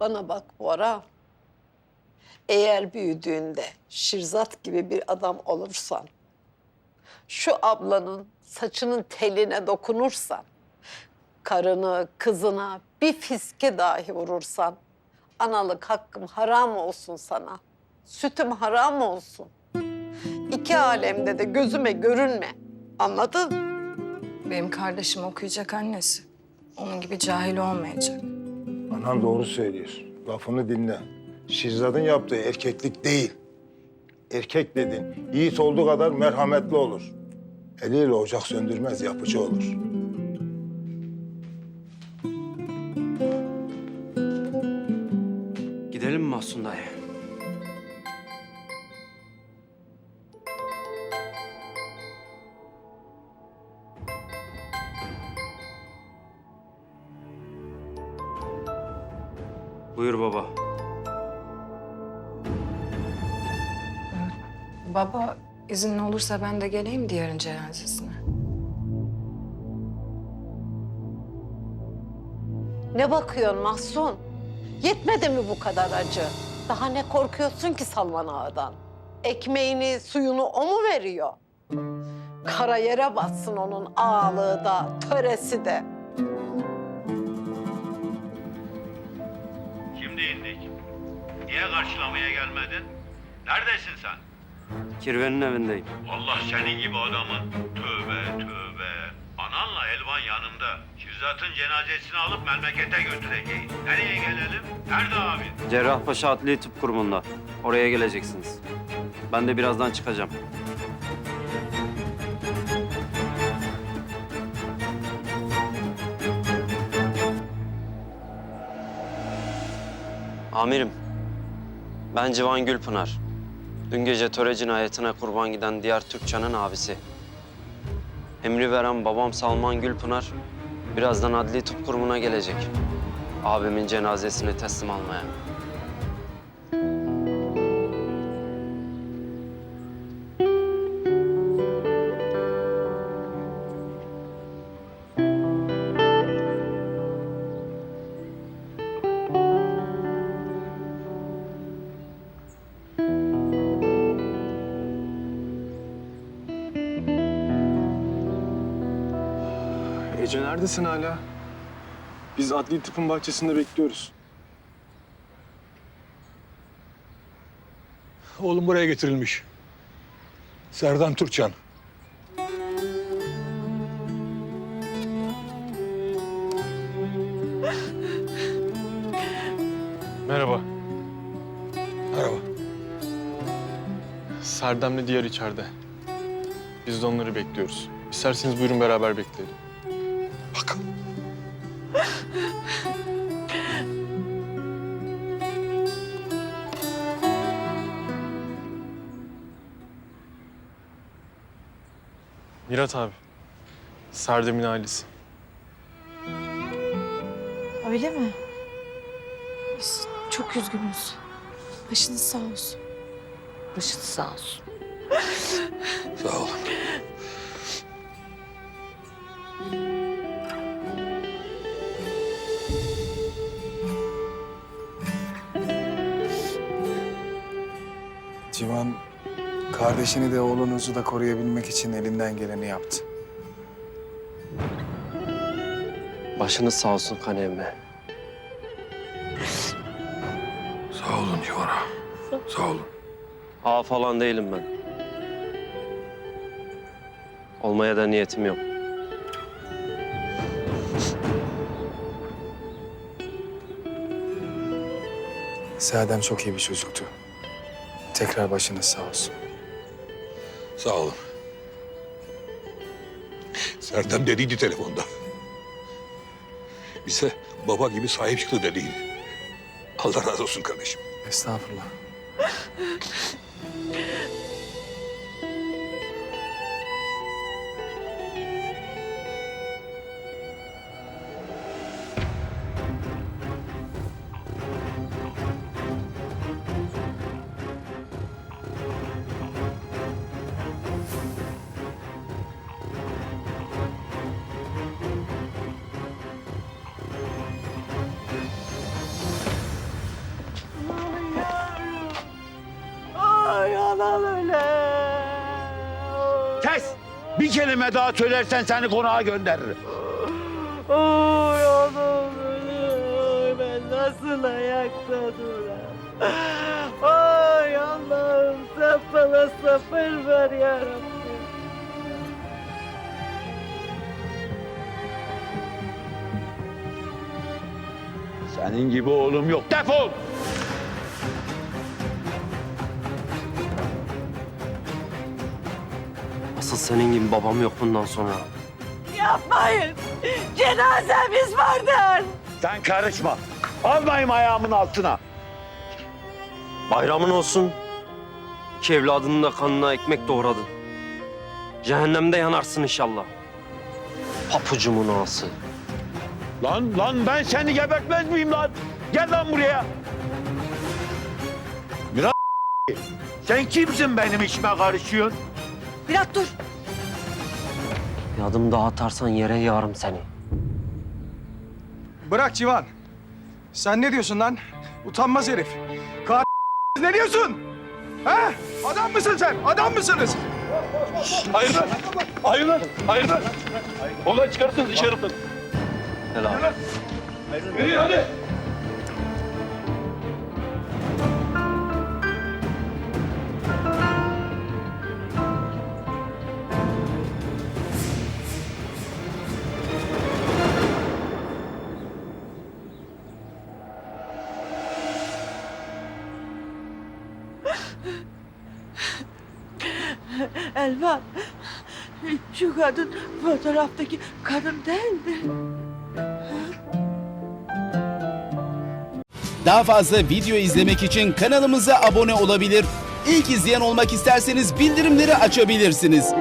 Bana bak Bora. Eğer büyüdüğünde Şirzat gibi bir adam olursan, şu ablanın saçının teline dokunursan, karını, kızına bir fiske dahi vurursan, analık hakkım haram olsun sana. Sütüm haram olsun. İki alemde de gözüme görünme. Anladın? Benim kardeşim okuyacak annesi. Onun gibi cahil olmayacak. Anan doğru söylüyor. Lafını dinle. Şirzad'ın yaptığı erkeklik değil. Erkek dedin, yiğit olduğu kadar merhametli olur. Eliyle ocak söndürmez, yapıcı olur. Gidelim mi Mahsun dayı? Buyur baba. Baba izin olursa ben de geleyim diğerin cenazesine. Ne bakıyorsun Mahsun? Yetmedi mi bu kadar acı? Daha ne korkuyorsun ki Salman Ağa'dan? Ekmeğini, suyunu o mu veriyor? Kara yere batsın onun ağalığı da, töresi de. Niye karşılamaya gelmedin? Neredesin sen? Kirvenin evindeyim. Allah senin gibi adamın. Tövbe tövbe. Ananla Elvan yanında. Şirzat'ın cenazesini alıp memlekete götüreceğiz. Nereye gelelim? Nerede abin? Cerrahpaşa Adli Tıp Kurumu'nda. Oraya geleceksiniz. Ben de birazdan çıkacağım. Amirim, ben Civan Gülpınar. Dün gece töre cinayetine kurban giden diğer Türkçan'ın abisi. Emri veren babam Salman Gülpınar birazdan adli tıp kurumuna gelecek. Abimin cenazesini teslim almaya. Ece neredesin hala? Biz adli tıpın bahçesinde bekliyoruz. Oğlum buraya getirilmiş. Serdan Türkçan. Merhaba. Merhaba. Serdem'le diğer içeride. Biz de onları bekliyoruz. İsterseniz buyurun beraber bekleyelim. Bakalım. Mirat abi. Serdem'in ailesi. Öyle mi? Biz çok üzgünüz. Başınız sağ olsun. Başın sağ olsun. Sağ olun. Civan kardeşini de oğlunuzu da koruyabilmek için elinden geleni yaptı. Başınız sağ olsun Kanem'e. Sağ olun Civara. Sağ olun. Ağa falan değilim ben. Olmaya da niyetim yok. Serdem çok iyi bir çocuktu. Tekrar başınız sağ olsun. Sağ olun. Serdem dediydi telefonda. Bize baba gibi sahip çıktı dediydi. Allah razı olsun kardeşim. Estağfurullah. yalan öyle. Kes! Bir kelime daha söylersen seni konağa gönderirim. Oy oğlum ölüm, ben nasıl ayakta duram? Ay Allah'ım sen bana sabır ver yarabbim. Senin gibi oğlum yok. Defol! Asıl senin gibi babam yok bundan sonra. Yapmayın. Cenazemiz vardır. Sen karışma. Almayayım ayağımın altına. Bayramın olsun. İki evladının da kanına ekmek doğradın. Cehennemde yanarsın inşallah. Papucumun ağası. Lan lan ben seni gebertmez miyim lan? Gel lan buraya. Miran sen kimsin benim işime karışıyorsun? Bırak dur. Bir adım daha atarsan yere yağarım seni. Bırak Civan. Sen ne diyorsun lan? Utanmaz herif. Ka ne diyorsun? Ha? Adam mısın sen? Adam mısınız? Hayırdır? Hayırdır? Hayırdır? Olay çıkarsın dışarı. Helal. İyi hadi. Elvan, şu kadın fotoğraftaki kadın değildi. Daha fazla video izlemek için kanalımıza abone olabilir. İlk izleyen olmak isterseniz bildirimleri açabilirsiniz.